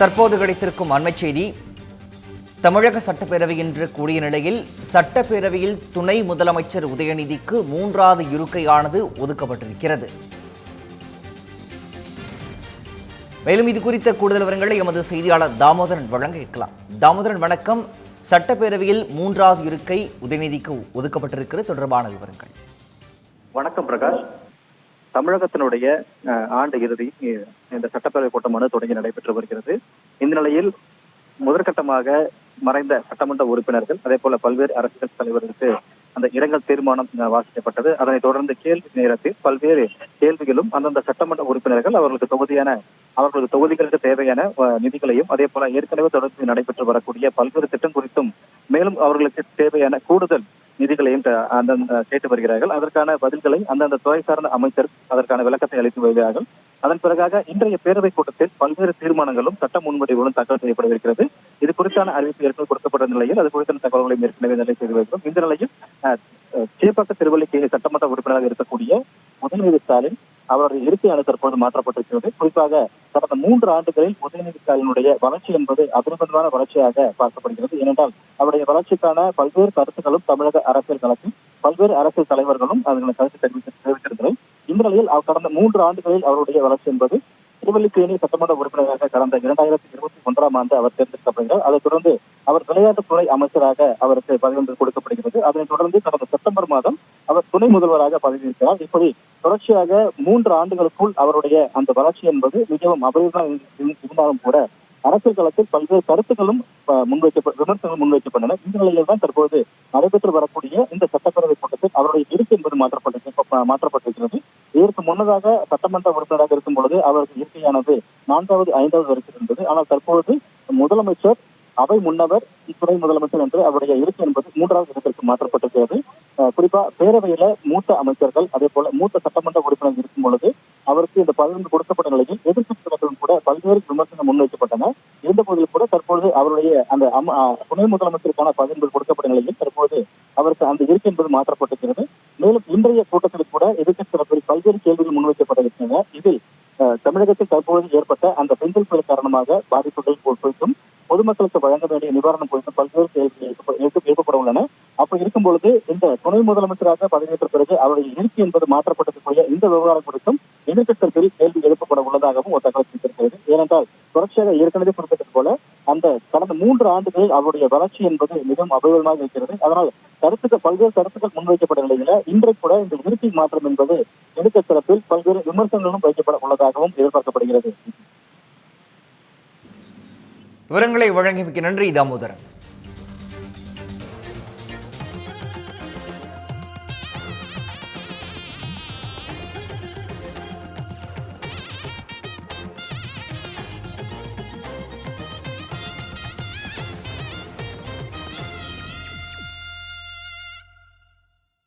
தற்போது கிடைத்திருக்கும் அண்மை செய்தி. தமிழக சட்டப்பேரவை இன்று கூடிய நிலையில் சட்டப்பேரவையில் துணை முதலமைச்சர் உதயநிதிக்கு மூன்றாவது இருக்கையானது ஒதுக்கப்பட்டிருக்கிறது. மேலும் இது குறித்த கூடுதல் விவரங்களை எமது செய்தியாளர் தாமோதரன் வழங்க இருக்கலாம் தாமோதரன் வணக்கம். சட்டப்பேரவையில் மூன்றாவது இருக்கை உதயநிதிக்கு ஒதுக்கப்பட்டிருக்கிறது. தொடர்பான விவரங்கள். வணக்கம் பிரகாஷ். தமிழகத்தினுடைய அஹ், ஆண்டு இறுதி இந்த சட்டப்பேரவை கூட்டமானது தொடங்கி நடைபெற்று வருகிறது. இந்த நிலையில் முதற்கட்டமாக மறைந்த சட்டமன்ற உறுப்பினர்கள் அதே போல பல்வேறு அரசியல் தலைவர்களுக்கு அந்த இரங்கல் தீர்மானம் அஹ், வாசிக்கப்பட்டது. அதனைத் தொடர்ந்து கேள்வி நேரத்தில் பல்வேறு கேள்விகளும் அந்தந்த சட்டமன்ற உறுப்பினர்கள் அவர்களுக்கு தொகுதியான அவர்களுக்கு தொகுதிகளுக்கு தேவையான நிதிகளையும் அதே போல ஏற்கனவே தொடர்ந்து நடைபெற்று வரக்கூடிய பல்வேறு திட்டம் குறித்தும் மேலும் அவர்களுக்கு தேவையான கூடுதல் நிதிகளையும் அந்தந்த கேட்டு வருகிறார்கள். அதற்கான பதில்களை அந்தந்த துறை சார்ந்த அமைச்சர் அதற்கான விளக்கத்தை அளித்து வருகிறார்கள். அதன் பிறகாக இன்றைய பேரவைக் கூட்டத்தில் பல்வேறு தீர்மானங்களும் சட்ட முன்வடிவுகளும் தாக்கல் செய்யப்படவிருக்கிறது இது குறித்தான அறிவிப்பு ஏற்கனவே கொடுக்கப்பட்ட நிலையில் அது குறித்தான தகவல்களையும் ஏற்கனவே நிலை செய்து வருகிறோம் இந்த நிலையில் சேப்பாக்க திருவள்ளிக்கேணி சட்டமன்ற உறுப்பினராக இருக்கக்கூடிய உதயநிதி ஸ்டாலின் அவருடைய இருக்கையானது தற்போது மாற்றப்பட்டிருக்கிறது. குறிப்பாக கடந்த மூன்று ஆண்டுகளில் உதயநிதி ஸ்டாலினுடைய வளர்ச்சி என்பது அபரிமிதமான வளர்ச்சியாக பார்க்கப்படுகிறது. ஏனென்றால் அவருடைய வளர்ச்சிக்கான பல்வேறு கருத்துக்களும் தமிழக அரசியல் களத்தில் பல்வேறு அரசியல் தலைவர்களும் அதனை கருத்து தெரிவித்து இந்த நிலையில் அவர் கடந்த மூன்று ஆண்டுகளில் அவருடைய வளர்ச்சி என்பது திருவல்லிக்கேணி சட்டமன்ற உறுப்பினராக கடந்த இரண்டாயிரத்தி இருபத்தி ஒன்றாம் ஆண்டு அவர் தேர்ந்தெடுக்கப்படுகிறார். அதைத் தொடர்ந்து அவர் விளையாட்டுத்துறை அமைச்சராக அவருக்கு பதவி கொடுக்கப்படுகிறது. அதனைத் தொடர்ந்து கடந்த செப்டம்பர் மாதம் அவர் துணை முதல்வராக பதவியேற்கிறார். இப்படி தொடர்ச்சியாக மூன்று ஆண்டுகளுக்குள் அவருடைய அந்த வளர்ச்சி என்பது மிகவும் அபரிதமாக இருந்தாலும் கூட அரசியல் களத்தில் பல்வேறு கருத்துக்களும் முன்வைக்கப்பட்ட விமர்சனங்கள் முன்வைக்கப்பட்டன. இந்த நிலையில் தான் தற்போது நடைபெற்று வரக்கூடிய இந்த சட்டப்பேரவை கூட்டத்தில் அவருடைய இருக்கு என்பது மாற்றப்பட்டு மாற்றப்பட்டிருக்கிறது. இதற்கு முன்னதாக சட்டமன்ற உறுப்பினராக இருக்கும் பொழுது அவருக்கு இருக்கையானது நான்காவது ஐந்தாவது வரைக்கும் இருந்தது. ஆனால் தற்பொழுது முதலமைச்சர் அவை முன்னவர் துணை முதலமைச்சர் என்று அவருடைய இருக்கை என்பது மூன்றாவது இடத்திற்கு மாற்றப்பட்டிருக்கிறது. குறிப்பா பேரவையில மூத்த அமைச்சர்கள் அதே போல மூத்த சட்டமன்ற உறுப்பினர் இருக்கும் பொழுது அவருக்கு இந்த பதவி கொடுக்கப்பட்ட நிலையில் எதிர்க்கட்சிகளும் கூட பல்வேறு விமர்சனம் முன்வைக்கப்பட்டன. இருந்த போதிலும் கூட தற்பொழுது அவருடைய அந்த துணை முதலமைச்சருக்கான பதவிகள் கொடுக்கப்பட்ட நிலையில் தற்போது அவருக்கு அந்த இருக்கு என்பது மாற்றப்பட்டிருக்கிறது. மேலும் இன்றைய கூட்டத்தில் கூட எதிர்கட்சி தரப்பில் பல்வேறு கேள்விகள் முன்வைக்கப்பட்டிருக்கின்றன இதில் அஹ், தமிழகத்தில் தற்போது ஏற்பட்ட அந்த பெண்கள் புயல் காரணமாக பாதிப்புகள் குறித்தும் பொதுமக்களுக்கு வழங்க வேண்டிய நிவாரணம் குறித்து பல்வேறு கேள்விகள் எழுப்பப்பட உள்ளன அப்படி இருக்கும் பொழுது இந்த துணை முதலமைச்சராக பதவியேற்ற பிறகு அவருடைய இருக்கை என்பது மாற்றப்பட்டதுக்குரிய இந்த விவகாரம் குறித்தும் எதிர்க்கட்சியில் கேள்வி எழுப்பப்பட உள்ளதாகவும் ஒரு தகவல் கிடைத்திருக்கிறது ஏனென்றால் தொடர்ச்சியாக ஏற்கனவே குறிப்பிட்டது போல அந்த கடந்த மூன்று ஆண்டுகளில் அவருடைய வளர்ச்சி என்பது மிகவும் அபரிதமாக இருக்கிறது. அதனால் கருத்துக்கள் பல்வேறு கருத்துக்கள் முன்வைக்கப்பட்ட நிலையில இன்றைக்கு கூட இந்த இருக்கை மாற்றம் என்பது எதிர்கட்சி தரப்பில் பல்வேறு விமர்சனங்களும் வைக்கப்பட உள்ளதாகவும் எதிர்பார்க்கப்படுகிறது. விவரங்களை வழங்கியமைக்கு நன்றி தாமோதரன்